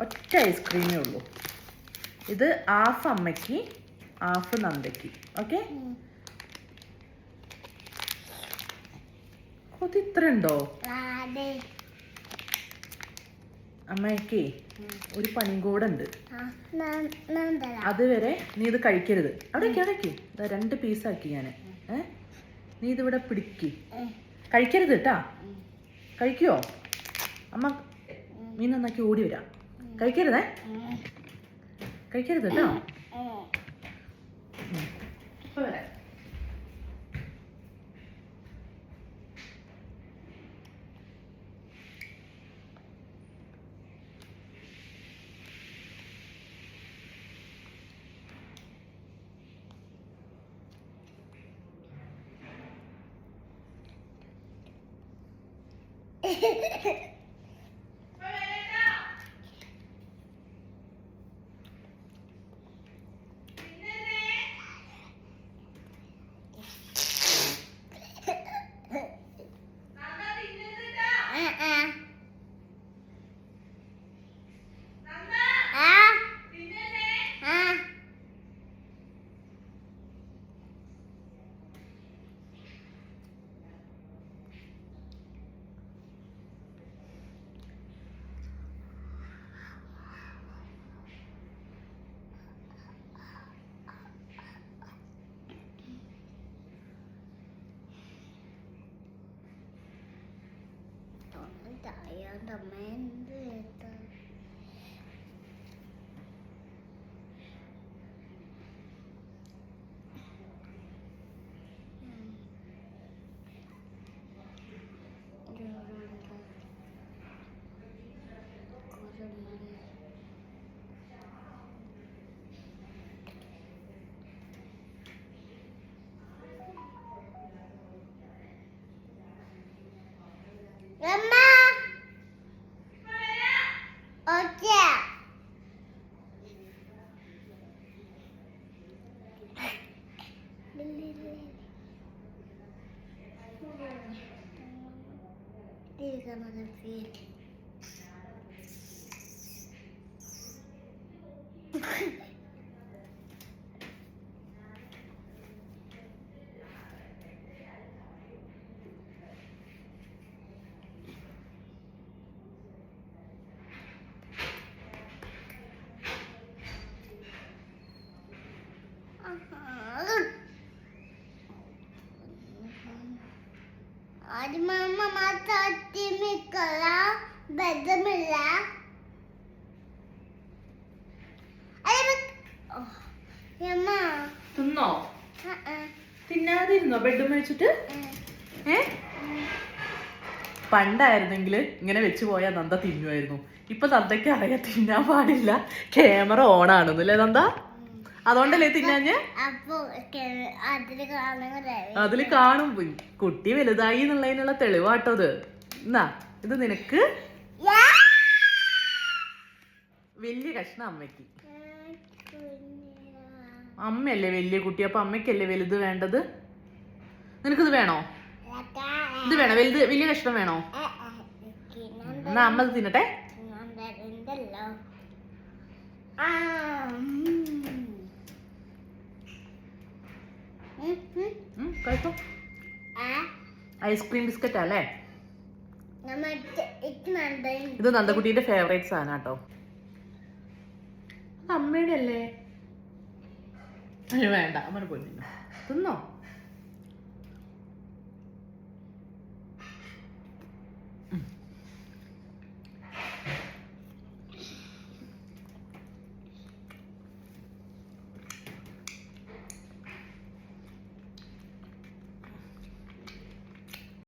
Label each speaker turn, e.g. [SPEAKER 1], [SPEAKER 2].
[SPEAKER 1] ഒറ്റ ഐസ്ക്രീമേ ഉള്ളൂ. ഇത് ഹാഫ് അമ്മയ്ക്ക് ഹാഫ് നന്ദയ്ക്ക്. ഓക്കെ? അത് ഇത്ര ഉണ്ടോ അമ്മയ്ക്ക് ഒരു പണിയും കൂടെ ഉണ്ട് അതുവരെ നീ ഇത് കഴിക്കരുത്. അവിടേക്ക് അവിടേക്ക്. ഇതാ രണ്ട് പീസാക്കി ഞാൻ ഏ? നീ ഇതിവിടെ പിടിക്ക്. കഴിക്കരുത് കേട്ടാ. കഴിക്കോ? അമ്മ മീൻ നന്നാക്കി ഓടി വരാം. കഴിക്കരുതേ. കഴിക്കരുത് കേട്ടോ ഇപ്പൊ വരാം
[SPEAKER 2] chạy ở đầm mến với tôi Grandma! I'm gonna feed him. ആദ്യമമ്മ മാറ്റിമിക്കല ബന്ധമില്ല.
[SPEAKER 1] തിന്നോ? തിന്നാതിരുന്നോ? ബെഡ് മേടിച്ചിട്ട്? ഏ? പണ്ടായിരുന്നെങ്കിൽ ഇങ്ങനെ വെച്ച് പോയാൽ നന്ദ തിന്നുമായിരുന്നു ഇപ്പൊ നന്ദയ്ക്ക് അറിയാൻ തിന്നാൻ പാടില്ല. ക്യാമറ ഓൺ ആണെന്നല്ലേ നന്ദ? അതുകൊണ്ടല്ലേ തിന്നാഞ്ഞ്? അതിൽ കാണും. കുട്ടി വലുതായി എന്നുള്ളതിനുള്ള തെളിവാട്ടോ അത് എന്നാ ഇത് നിനക്ക്? വലിയ കഷ്ണം അമ്മയ്ക്ക്. അമ്മയല്ലേ വലിയ കുട്ടി? അപ്പൊ അമ്മയ്ക്കല്ലേ വലുത് വേണ്ടത്? നിനക്കിത് വേണോ? ഇത് വേണോ? വലുത് വലിയ കഷ്ണം വേണോ? എന്നാ അമ്മ ഇത് തിന്നട്ടെ. കഴിച്ചോ. ഐസ്ക്രീം ബിസ്ക്കറ്റ് അല്ലേ? ഇത് നന്ദകുട്ടിയുടെ ഫേവറേറ്റ് സാധനം കേട്ടോ. അമ്മയുടെ അല്ലേ വേണ്ട അമ്മ പോയി തിന്നോ?